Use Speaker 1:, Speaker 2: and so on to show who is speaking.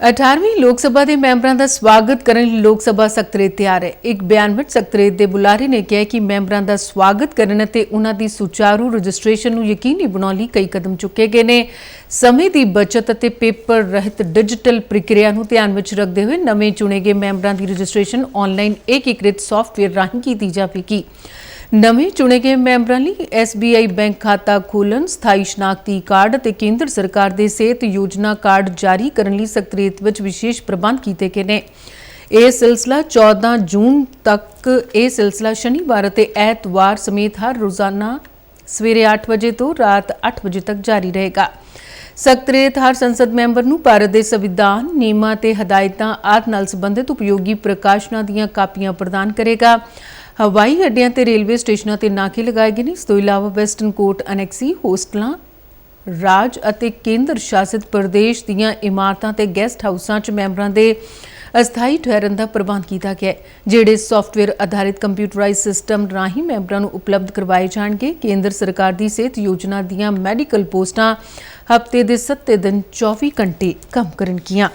Speaker 1: 18ਵੀਂ ਲੋਕ ਸਭਾ ਦੇ ਮੈਂਬਰਾਂ ਦਾ ਸਵਾਗਤ ਕਰਨ ਲਈ ਲੋਕ ਸਭਾ ਸਕੱਤਰੇਤ ਤਿਆਰ ਹੈ। ਇੱਕ ਬਿਆਨ ਵਿੱਚ ਸਕੱਤਰੇਤ ਦੇ ਬੁਲਾਰੇ ਨੇ ਕਿਹਾ ਕਿ ਮੈਂਬਰਾਂ ਦਾ ਸਵਾਗਤ ਕਰਨ ਅਤੇ ਉਹਨਾਂ ਦੀ ਸੁਚਾਰੂ ਰਜਿਸਟ੍ਰੇਸ਼ਨ ਨੂੰ ਯਕੀਨੀ ਬਣਾਉਣ ਲਈ ਕਈ ਕਦਮ ਚੁੱਕੇ ਗਏ ਨੇ। ਸਮੇਂ ਦੀ ਬਚਤ ਅਤੇ ਪੇਪਰ ਰਹਿਤ ਡਿਜੀਟਲ ਪ੍ਰਕਿਰਿਆ ਨੂੰ ਧਿਆਨ ਵਿੱਚ ਰੱਖਦੇ ਹੋਏ ਨਵੇਂ ਚੁਣੇ ਗਏ ਮੈਂਬਰਾਂ ਦੀ ਰਜਿਸਟ੍ਰੇਸ਼ਨ ਆਨਲਾਈਨ ਏਕੀਕ੍ਰਿਤ ਸੌਫਟਵੇਅਰ ਰਾਹੀਂ ਕੀਤੀ ਜਾਵੇਗੀ। ਨਵੇਂ ਚੁਣੇ ਗਏ ਮੈਂਬਰਾਂ ਲਈ SBI ਬੈਂਕ ਖਾਤਾ ਖੋਲ੍ਹਣ, ਸਥਾਈ ਸ਼ਨਾਖਤੀ ਕਾਰਡ ਅਤੇ ਕੇਂਦਰ ਸਰਕਾਰ ਦੇ ਸਿਹਤ ਯੋਜਨਾ ਕਾਰਡ ਜਾਰੀ ਕਰਨ ਲਈ ਸਕੱਤਰੇਤ ਵਿੱਚ ਵਿਸ਼ੇਸ਼ ਪ੍ਰਬੰਧ ਕੀਤੇ ਗਏ ਨੇ। ਇਹ ਸਿਲਸਿਲਾ 14 ਜੂਨ ਤੱਕ, ਇਹ ਸਿਲਸਿਲਾ ਸ਼ਨੀਵਾਰ ਅਤੇ ਐਤਵਾਰ ਸਮੇਤ ਹਰ ਰੋਜ਼ਾਨਾ ਸਵੇਰੇ 8 ਵਜੇ ਤੋਂ ਰਾਤ 8 ਵਜੇ ਤੱਕ ਜਾਰੀ ਰਹੇਗਾ। ਸਕੱਤਰੇਤ ਹਰ ਸੰਸਦ ਮੈਂਬਰ ਨੂੰ ਭਾਰਤ ਦੇ ਸੰਵਿਧਾਨ, ਨਿਯਮਾਂ ਤੇ ਹਦਾਇਤਾਂ ਆਦਿ ਨਾਲ ਸੰਬੰਧਿਤ ਉਪਯੋਗੀ ਪ੍ਰਕਾਸ਼ਨਾਂ ਦੀਆਂ ਕਾਪੀਆਂ ਪ੍ਰਦਾਨ ਕਰੇਗਾ। ਹਵਾਈ ਅੱਡਿਆਂ ਤੇ ਰੇਲਵੇ ਸਟੇਸ਼ਨਾਂ ਤੇ ਨਾਕੇ ਲਗਾਏ ਗਏ ਨੇ। ਇਸ ਤੋਂ ਇਲਾਵਾ ਵੈਸਟਰਨ ਕੋਰਟ ਅਨੈਕਸੀ ਹੋਸਟਲਾਂ, ਰਾਜ ਅਤੇ ਕੇਂਦਰ ਸ਼ਾਸਿਤ ਪ੍ਰਦੇਸ਼ ਦੀਆਂ ਇਮਾਰਤਾਂ ਤੇ ਗੈਸਟ ਹਾਊਸਾਂ 'ਚ ਮੈਂਬਰਾਂ ਦੇ ਅਸਥਾਈ ਠਹਿਰਨ ਦਾ ਪ੍ਰਬੰਧ ਕੀਤਾ ਗਿਆ ਹੈ, ਜਿਹੜੇ ਸੌਫਟਵੇਅਰ ਆਧਾਰਿਤ ਕੰਪਿਊਟਰਾਈਜ਼ ਸਿਸਟਮ ਰਾਹੀਂ ਮੈਂਬਰਾਂ ਨੂੰ ਉਪਲਬਧ ਕਰਵਾਏ ਜਾਣਗੇ। ਕੇਂਦਰ ਸਰਕਾਰ ਦੀ ਸਿਹਤ ਯੋਜਨਾ ਦੀਆਂ ਮੈਡੀਕਲ ਪੋਸਟਾਂ ਹਫ਼ਤੇ ਦੇ 7 ਦਿਨ 24 ਘੰਟੇ ਕੰਮ ਕਰਨਗੀਆਂ।